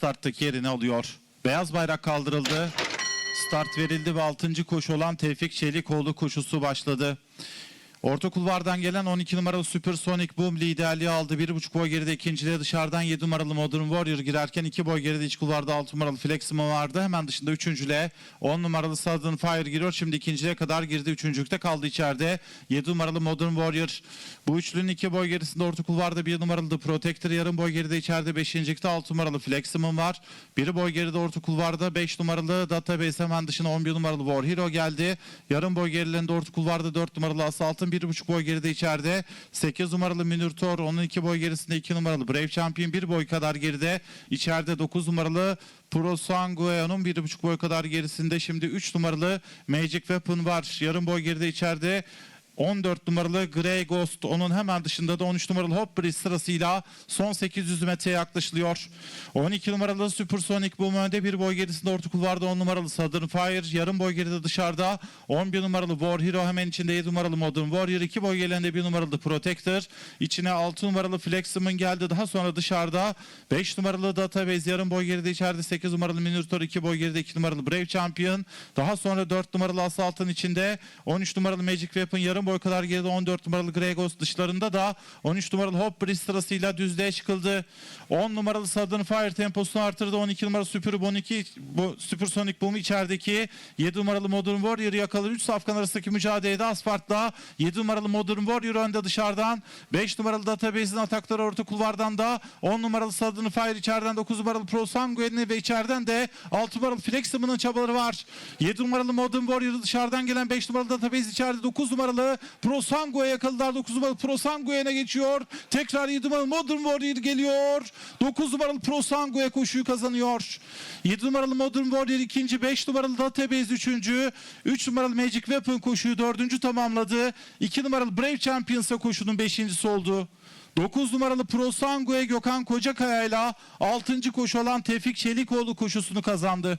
starttaki yerini alıyor. Beyaz bayrak kaldırıldı. Start verildi ve 6. koşu olan Tevfik Çelikoğlu koşusu başladı. Orta kulvardan gelen 12 numaralı Supersonic Boom liderliği aldı. 1,5 boy geride ikinciliğe dışarıdan 7 numaralı Modern Warrior girerken 2 boy geride iç kulvarda 6 numaralı Fleximo vardı. Hemen dışında üçüncülüğe 10 numaralı Southern Fire giriyor. Şimdi ikinciliğe kadar girdi. Üçüncülükte kaldı içeride. 7 numaralı Modern Warrior. Bu üçlünün 2 boy gerisinde orta kulvarda 1 numaralı The Protector. Yarım boy geride içeride 5. 6 numaralı Fleximo var. 1 boy geride orta kulvarda 5 numaralı Database hemen dışına 11 numaralı War Hero geldi. Yarım boy gerilerinde orta kulvarda 4 numaralı Assault'ın 1,5 boy geride içeride. 8 numaralı Minotaur onun 2 boy gerisinde 2 numaralı Brave Champion 1 boy kadar geride. İçeride 9 numaralı Pro Sangue'nin 1,5 boy kadar gerisinde. Şimdi 3 numaralı Magic Weapon var. Yarım boy geride içeride. 14 numaralı Grey Ghost onun hemen dışında da 13 numaralı Hop Bridge sırasıyla son 800 metreye yaklaşılıyor. 12 numaralı Supersonic Boom önde bir boy gerisinde orta kulvarda 10 numaralı Southern Fire yarım boy geride dışarıda 11 numaralı War Hero hemen içinde 7 numaralı Modern Warrior 2 boy geleninde 1 numaralı Protector içine 6 numaralı Flexim'in geldi daha sonra dışarıda 5 numaralı Database yarım boy geride içeride 8 numaralı Minotaur 2 boy geride 2 numaralı Brave Champion daha sonra 4 numaralı Assault'ın içinde 13 numaralı Magic Weapon yarım boy kadar geride 14 numaralı Grey Ghost dışlarında da 13 numaralı Hop Bridge sırasıyla düzlüğe çıkıldı. 10 numaralı Southern Fire temposunu artırdı. 12 numaralı Super 2 bu Supersonic Boom içerideki 7 numaralı Modern Warrior'ı yakaladı. 3 safkan arasındaki mücadelede Asfart'la 7 numaralı Modern Warrior önde dışarıdan 5 numaralı Database'in atakları orta kulvardan da 10 numaralı Southern Fire içeriden 9 numaralı Pro Sanguine'i ve içeriden de 6 numaralı Flexim'in çabaları var. 7 numaralı Modern Warrior dışarıdan gelen 5 numaralı Database içeride 9 numaralı Pro Sangue yakaladılar. 9 numaralı Pro Sanguine'e geçiyor. Tekrar 7 numaralı Modern Warrior geliyor. 9 numaralı Pro Sangue koşuyu kazanıyor. 7 numaralı Modern Warrior ikinci, 5 numaralı Database üçüncü, 3 numaralı Magic Weapon koşuyu dördüncü tamamladı. 2 numaralı Brave Champions'a koşunun beşincisi oldu. 9 numaralı Pro Sangue Gökhan Kocakaya ile 6. koşu olan Tevfik Çelikoğlu koşusunu kazandı.